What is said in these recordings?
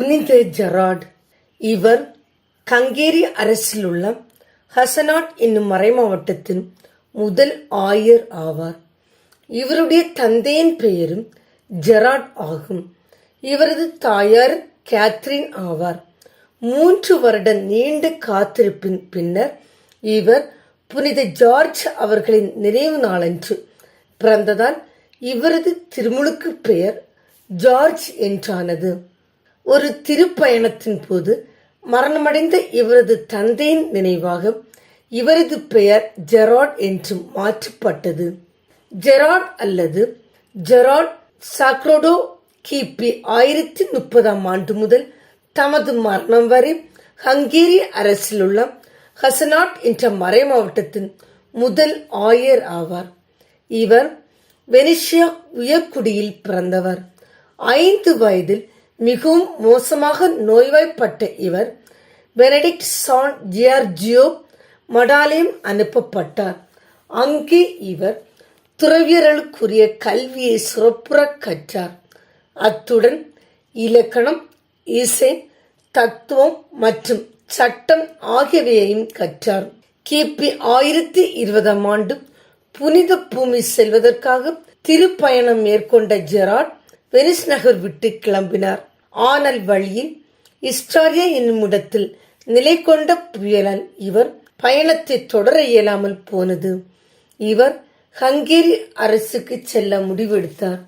புனித ஜெராட். இவர் கங்கேரி அரசில் உள்ள ஹசனாட் என்னும் மறைமாவட்டத்தின் முதல் ஆயர் ஆவார். இவருடைய தந்தையின் பெயரும் ஜெராட் ஆகும். இவரது தாயார் கேத்ரின் ஆவார். மூன்று வருட நீண்ட காத்திருப்பின் பின்னர் இவர் புனித ஜார்ஜ் அவர்களின் நினைவு நாளன்று பிறந்ததால் இவரது திருமுழுக்கு பெயர் ஜார்ஜ் என்றானது. ஒரு திருப்பயணத்தின் போது மரணமடைந்த இவரது தந்தையின் நினைவாக இவரது பெயர் ஜெராட் என்று மாற்றப்பட்டது. ஜெராட் அல்லது ஜெராட் சாக்ரோடோ கிபி ஆயிரத்தி முப்பதாம் ஆண்டு முதல் தமது மரணம் வரை ஹங்கேரி அரசில் உள்ள ஹசனாட் என்ற மறை மாவட்டத்தின் முதல் ஆயர் ஆவார். இவர் வெனிஷியா உயர்குடியில் பிறந்தவர். ஐந்து வயதில் மிகவும் மோசமாக நோய்வாய்ப்பட்ட இவர் பெனடிக்ட் சான் ஜியார்ஜியோ மடாலயம் அனுப்பப்பட்டார். அங்கே இவர் துறவியர்களுக்குரிய கல்வியை சிறப்புற கற்றார். அத்துடன் இலக்கணம் இசை தத்துவம் மற்றும் சட்டம் ஆகியவையையும் கற்றார். கிபி ஆயிரத்தி இருபதாம் ஆண்டு புனித பூமி செல்வதற்காக திருப்பயணம் மேற்கொண்ட ஜெராட் வெனிஸ் நகர் விட்டு கிளம்பினார். ஆனல் வழியில் இஸ்டாரியா என்னுமிடத்தில் நிலை கொண்ட புயலால் இவர் பயணத்தை தொடர இயலாமல் போனது. இவர் ஹங்கேரி அரசுக்கு செல்ல முடிவெடுத்தார்.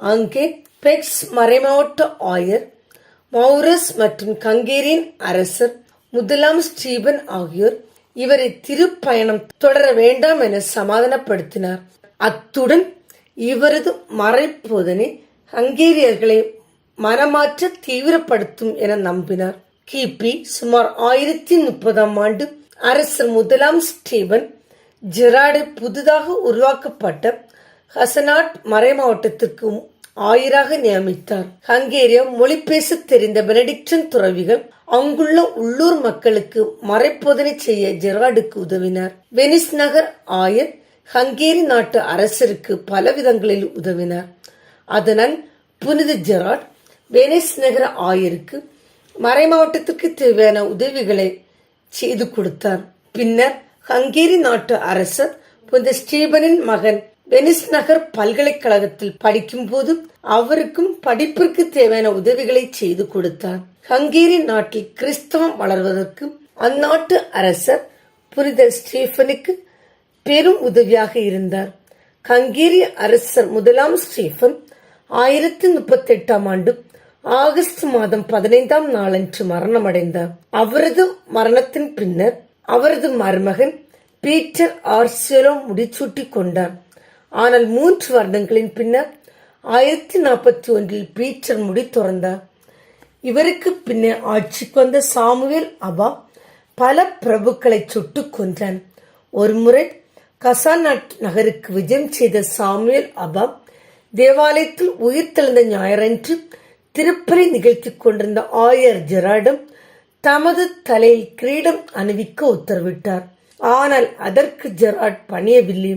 அங்கே பெக்ஸ் மறைமாவட்ட ஆயர் மௌரஸ் மற்றும் கங்கேரியின் அரசர் முதலாம் ஸ்டீபன் ஆகியோர் இவரை திருப்பயணம் தொடர வேண்டாம் என சமாதானப்படுத்தினார். அத்துடன் இவரது மறைப்போதனை ஹங்கேரியர்களை மனமாற்ற தீவிரப்படுத்தும் என நம்பினார். கிபி சுமார் ஆயிரத்தி முப்பதாம் ஆண்டு அரசர் முதலாம் ஸ்டீபன் ஜெராடை புதிதாக உருவாக்கப்பட்ட ஹசனாட் மறைமாவட்டத்திற்கு ஆயிராக நியமித்தார். ஹங்கேரிய மொழி பேச தெரிந்த பெனடிக்டன் துறவிகள் அங்குள்ள உள்ளூர் மக்களுக்கு மறைப்போதனை செய்ய ஜெராடுக்கு உதவினார். வெனிஸ் நகர் ஆயர் ஹங்கேரி நாட்டு அரசருக்கு பல விதங்களில் உதவினார். அதனால் புனித ஜெராட் வெனிஸ் நகர ஆயருக்கு மறைமாவட்டத்திற்கு தேவையான உதவிகளை செய்து கொடுத்தார். பின்னர் ஹங்கேரி நாட்டு அரசர் புனித ஸ்டீபனின் மகன் வெனிஸ் நகர் பல்கலைக்கழகத்தில் படிக்கும் போது அவருக்கும் படிப்பிற்கு தேவையான உதவிகளை செய்து கொடுத்தார். ஹங்கேரி நாட்டில் கிறிஸ்தவம் வளர்வதற்கு அந்நாட்டு அரசர் புனித ஸ்டீஃபனுக்கு பெரும் உதவியாக இருந்தார். ஹங்கேரி அரசர் முதலாம் ஸ்டீஃபன் ஆயிரத்தி முப்பத்தி எட்டாம் ஆண்டு ஆகஸ்ட் மாதம் பதினைந்தாம் நாளன்று மரணமடைந்தார் அவரது மரணத்தின் பின்னர் அவரது மருமகன் பீட்டர் ஆர்சியலோ முடிச்சூட்டி கொண்டார் ஆனால் மூன்று வருடங்களின் பின்னர் ஆயிரத்தி நாற்பத்தி ஒன்றில் பீட்டர் முடி துறந்தார் இவருக்கு பின்னர் ஆட்சிக்கு வந்த சாமுவேல் அபா பல பிரபுக்களை சுட்டு கொன்றான். ஒருமுறை கசாநாட் நகருக்கு விஜயம் செய்த சாமுவேல் அபா தேவாலயத்தில் உயிர் தெழுந்த ஞாயிறன்று திருப்பலி நிகழ்த்திக் கொண்டிருந்த ஆயர் ஜெராடம் தமது தலையில் கிரீடம் அணிவிக்க உத்தரவிட்டார். ஆனால் அதற்கு ஜெராட் பணியவில்லை.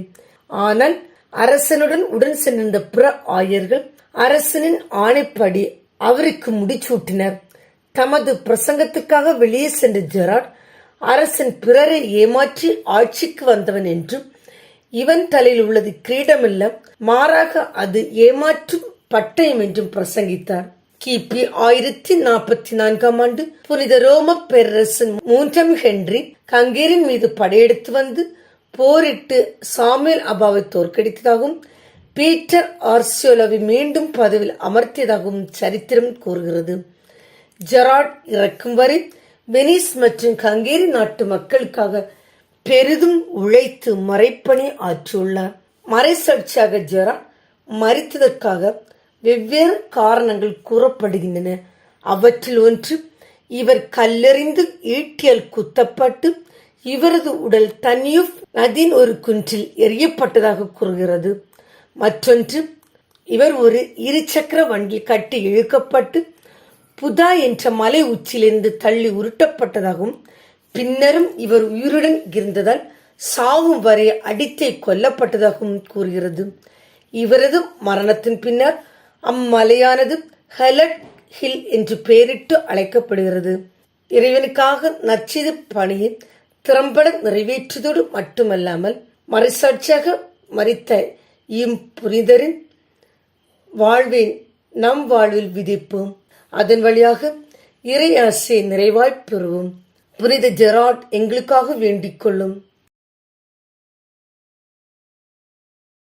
ஆனால் அரசனுடன் உடன் சென்றிருந்த பிற ஆயர்கள் அரசனின் ஆணைப்படி அவருக்கு முடிச்சூட்டினர் தமது பிரசங்கத்துக்காக வெளியே சென்ற ஜெராட் அரசன் பிறரை ஏமாற்றி ஆட்சிக்கு வந்தவன் என்றும் இவன் தலையில் உள்ளது கிரீடமல்ல மாறாக அது ஏமாற்றும் பட்டயம் என்றும் பிரசங்கித்தார். கிபி ஆயிரத்தி நாற்பத்தி நான்காம் ஆண்டு புனித ரோம பேரரசன் மூன்றாம் ஹென்றி கங்கேரின் மீது படையெடுத்து வந்து போரிட்டு சாமியல் அபாவை தோற்கடித்ததாகவும் பீட்டர் ஆர்சியோலாவை மீண்டும் பதவியில் அமர்த்தியதாகவும் சரித்திரம் கூறுகிறது. ஜெராட் இறக்கும் வரை வெனிஸ் மற்றும் கங்கேரி நாட்டு மக்களுக்காக பெரிதும் உழைத்து மறைப்பணி ஆற்றியுள்ளார். மறைசாட்சியாக ஜெராட் மறித்ததற்காக வெவ்வேறு காரணங்கள் கூறப்படுகின்றன. அவற்றில் ஒன்று இவர் கல்லெறிந்து ஈட்டியல் குத்தப்பட்டு இவரது உடல் தனியுப் நதியின் ஒரு குன்றில் எரியப்பட்டதாக கூறுகிறது. மற்றொன்று இவர் ஒரு இருசக்கர வண்டியில் கட்டி இழுக்கப்பட்டு புதா என்ற மலை உச்சியிலிருந்து தள்ளி உருட்டப்பட்டதாகவும் பின்னரும் இவர் உயிருடன் இருந்ததால் சாவும் வரை அடித்தே கொல்லப்பட்டதாகவும் கூறுகிறது. இவரது மரணத்தின் பின்னர் அம்மலையானது ஹெலட் ஹில் என்று பெயரிட்டு அழைக்கப்படுகிறது. இறைவனுக்காக நச்சிது பணியை திறம்பட நிறைவேற்றுவதோடு மட்டுமல்லாமல் மறைசாட்சியாக மறித்த இம் புனிதரின் வாழ்வை நம் வாழ்வில் விதிப்போம். அதன் வழியாக இறை ஆசையை நிறைவாய்ப் பெறுவோம். புனித ஜெராட் எங்களுக்காக வேண்டிக் கொள்ளும்.